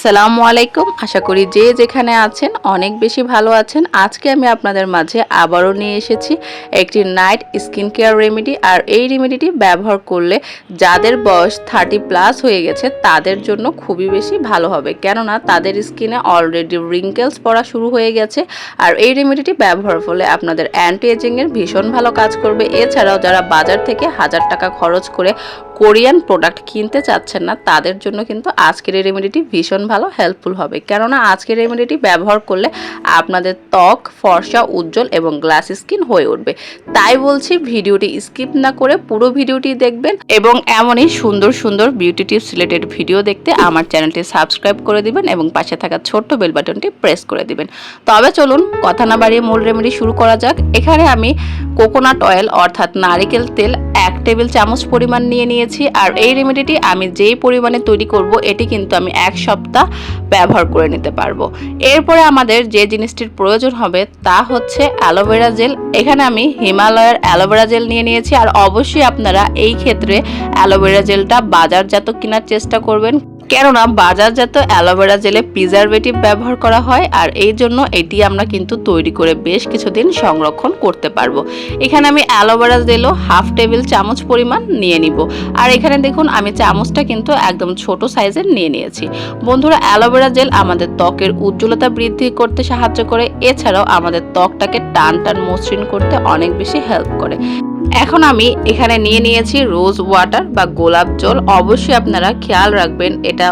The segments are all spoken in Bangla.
আসসালামু আলাইকুম। আশা করি যে যেখানে আছেন অনেক বেশি ভালো আছেন। আজকে আমি আপনাদের মাঝে আবারও নিয়ে এসেছি একটি নাইট স্কিন কেয়ার রেমেডি আর এই রেমেডিটি ব্যবহার করলে যাদের বয়স থার্টি প্লাস হয়ে গেছে, তাদের জন্য খুবই বেশি ভালো হবে। কেননা তাদের স্কিনে অলরেডি রিঙ্কেলস পড়া শুরু হয়ে গেছে আর এই রেমেডিটি ব্যবহার ফলে আপনাদের অ্যান্টি এজিংয়ের ভীষণ ভালো কাজ করবে। এছাড়াও যারা বাজার থেকে হাজার টাকা খরচ করে কোরিয়ান প্রোডাক্ট কিনতে চাচ্ছেন না, তাদের জন্য কিন্তু আজকের এই রেমেডিটি ভীষণ ভালো হেল্পফুল হবে। কেননা আজকের রেমেডিটি ব্যবহার করলে আপনাদের ত্বক, ফর্সা, উজ্জ্বল এবং গ্লাস স্কিন হয়ে উঠবে। তাই বলছি ভিডিওটি স্কিপ না করে পুরো ভিডিওটি দেখবেন এবং এমনই সুন্দর সুন্দর বিউটি টিপস রিলেটেড ভিডিও দেখতে আমার চ্যানেলটি সাবস্ক্রাইব করে দিবেন এবং পাশে থাকা ছোট্ট বেল বাটনটি প্রেস করে দিবেন। তবে চলুন কথা না বাড়িয়ে মূল রেমেডি শুরু করা যাক। এখানে আমি কোকোনাট অয়েল অর্থাৎ নারিকেল তেল টেবিল চামচ পরিমাণ নিয়ে নিয়েছি আর এই রেমেডিটি আমি যেই পরিমাণে তৈরি করব, এটি কিন্তু আমি এক সপ্তাহ ব্যবহার করে নিতে পারব। এরপরে আমাদের যে জিনিসটির প্রয়োজন হবে তা হচ্ছে অ্যালোভেরা জেল। এখানে আমি হিমালয়ের অ্যালোভেরা জেল নিয়ে নিয়েছি আর অবশ্যই আপনারা এই ক্ষেত্রে অ্যালোভেরা জেলটা বাজারজাত কেনার চেষ্টা করবেন। কেননা বাজারজাত অ্যালোভেরা জেলে প্রিজারভেটিভ ব্যবহার করা হয় আর এই জন্য এটি আমরা কিন্তু তৈরি করে বেশ কিছুদিন সংরক্ষণ করতে পারব। এখানে আমি অ্যালোভেরা জেলও হাফ টেবিল চামচ পরিমাণ নিয়ে নিব। আর এখানে দেখুন, আমি চামচটা কিন্তু একদম ছোট সাইজের নিয়ে নিয়েছি। বন্ধুরা, অ্যালোভেরা জেল আমাদের ত্বকের উজ্জ্বলতা বৃদ্ধি করতে সাহায্য করে। এছাড়াও আমাদের ত্বকটাকে টান টান মসৃণ করতে অনেক বেশি হেল্প করে। এখন আমি এখানে নিয়ে নিয়েছি রোজ ওয়াটার বা গোলাপ জল। অবশ্যই আপনারা খেয়াল রাখবেন এটা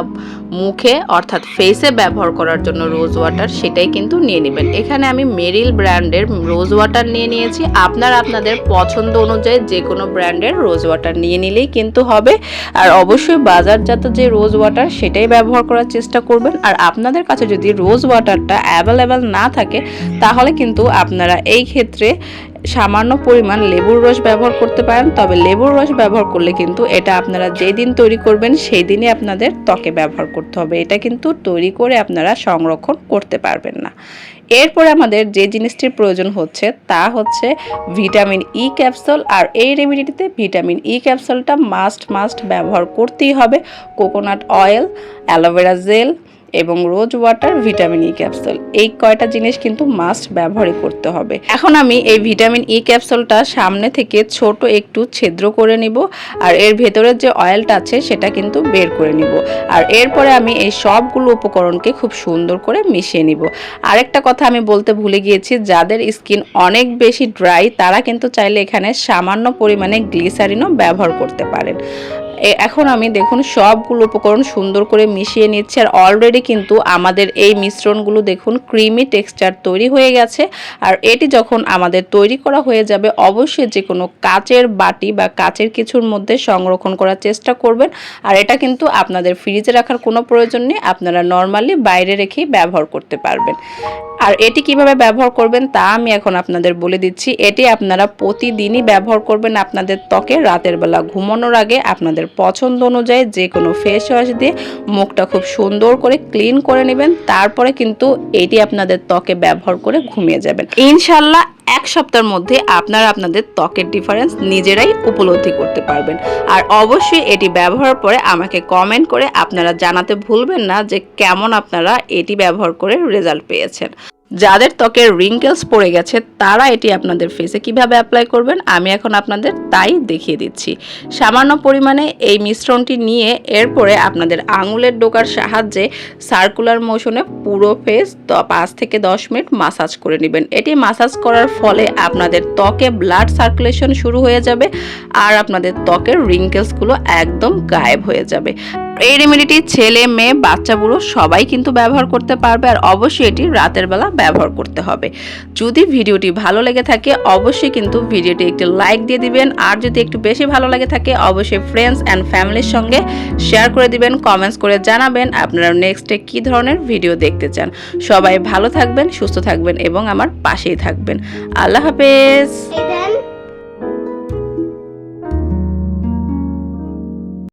মুখে অর্থাৎ ফেসে ব্যবহার করার জন্য রোজ ওয়াটার, সেটাই কিন্তু নিয়ে নেবেন। এখানে আমি মেরিল ব্র্যান্ডের রোজ ওয়াটার নিয়ে নিয়েছি। আপনারা আপনাদের পছন্দ অনুযায়ী যে কোনো ব্র্যান্ডের রোজ ওয়াটার নিয়ে নিলেই কিন্তু হবে। আর অবশ্যই বাজারজাত যে রোজ ওয়াটার, সেটাই ব্যবহার করার চেষ্টা করবেন। আর আপনাদের কাছে যদি রোজ ওয়াটারটা অ্যাভেলেবেল না থাকে, তাহলে কিন্তু আপনারা এই ক্ষেত্রে সামান্য পরিমাণ লেবুর রস ব্যবহার করতে পারেন, তবে লেবুর রস ব্যবহার করলে কিন্তু এটা আপনারা যেই দিন তৈরি করবেন সেই দিনই আপনাদের ত্বকে ব্যবহার করতে হবে। এটা কিন্তু তৈরি করে আপনারা সংরক্ষণ করতে পারবেন না। এরপরে আমাদের যে জিনিসটির প্রয়োজন হচ্ছে তা হচ্ছে ভিটামিন ই ক্যাপসুল, আর এই রেমিডিটিতে ভিটামিন ই ক্যাপসুলটা মাস্ট মাস্ট ব্যবহার করতেই হবে। Coconut oil, aloe vera gel এবং rose water, vitamin E capsule এই কয়টা জিনিস কিন্তু মাস্ট ব্যবহারই করতে হবে। এখন আমি এই ভিটামিন ই ক্যাপসুলটা সামনে থেকে ছোট একটু ছিদ্র করে নিব আর এর ভেতরের যে অয়েলটা আছে সেটা কিন্তু বের করে নিব। আর এরপরে আমি এই সবগুলো উপকরণকে খুব সুন্দর করে মিশিয়ে নিব। আরেকটা কথা আমি বলতে ভুলে গিয়েছি, যাদের স্কিন অনেক বেশি ড্রাই তারা কিন্তু চাইলে এখানে সামান্য পরিমাণে গ্লিসারিনও ব্যবহার করতে পারেন। এখন আমি দেখুন সবগুলো উপকরণ সুন্দর করে মিশিয়ে নিচ্ছি আর অলরেডি কিন্তু আমাদের এই মিশ্রণগুলো দেখুন ক্রিমি টেক্সচার তৈরি হয়ে গেছে। আর এটি যখন আমাদের তৈরি করা হয়ে যাবে, অবশ্যই যে কোনো কাচের বাটি বা কাচের কিছুর মধ্যে সংরক্ষণ করার চেষ্টা করবেন। আর এটা কিন্তু আপনাদের ফ্রিজে রাখার কোনো প্রয়োজন নেই, আপনারা নর্মালি বাইরে রেখেই ব্যবহার করতে পারবেন। আর এটি কীভাবে ব্যবহার করবেন তা আমি এখন আপনাদের বলে দিচ্ছি। এটি আপনারা প্রতিদিনই ব্যবহার করবেন আপনাদের ত্বকে, রাতের বেলা ঘুমানোর আগে আপনাদের পছন্দ অনুযায়ী যে কোনো ফেস ওয়াশ দিয়ে মুখটা খুব সুন্দর করে ক্লিন করে নেবেন। তারপরে কিন্তু এটি আপনাদের ত্বকে ব্যবহার করে ঘুমিয়ে যাবেন। ইনশাল্লাহ এক সপ্তাহের মধ্যে আপনারা আপনাদের ত্বকের ডিফারেন্স নিজেরাই উপলব্ধি করতে পারবেন। আর অবশ্যই এটি ব্যবহার পরে আমাকে কমেন্ট করে আপনারা জানাতে ভুলবেন না যে কেমন আপনারা এটি ব্যবহার করে রেজাল্ট পেয়েছেন। যাদের ত্বকের রিঙ্কেলস পড়ে গেছে, তারা এটি আপনাদের ফেসে কীভাবে অ্যাপ্লাই করবেন? আমি এখন আপনাদের তাই দেখিয়ে দিচ্ছি। সামান্য পরিমাণে এই মিশ্রণটি নিয়ে এরপরে আপনাদের আঙুলের ডোকার সাহায্যে সার্কুলার মোশনে পুরো ফেস পাঁচ থেকে দশ মিনিট মাসাজ করে নেবেন। এটি মাসাজ করার ফলে আপনাদের ত্বকে ব্লাড সার্কুলেশন শুরু হয়ে যাবে আর আপনাদের ত্বকের রিঙ্কেলসগুলো একদম গায়েব হয়ে যাবে। এই রেমেডিটি ছেলে, মেয়ে, বাচ্চা, বুড়ো সবাই কিন্তু ব্যবহার করতে পারবে আর অবশ্যই এটি রাতের বেলা ব্যবহার করতে হবে। যদি ভিডিওটি ভালো লেগে থাকে, অবশ্যই কিন্তু ভিডিওটি একটি লাইক দিয়ে দিবেন। আর যদি একটু বেশি ভালো লাগে থাকে, অবশ্যই ফ্রেন্ডস অ্যান্ড ফ্যামিলির সঙ্গে শেয়ার করে দিবেন কমেন্টস করে জানাবেন আপনারা নেক্সটে কী ধরনের ভিডিও দেখতে চান। সবাই ভালো থাকবেন, সুস্থ থাকবেন এবং আমার পাশেই থাকবেন। আল্লাহ হাফেজ।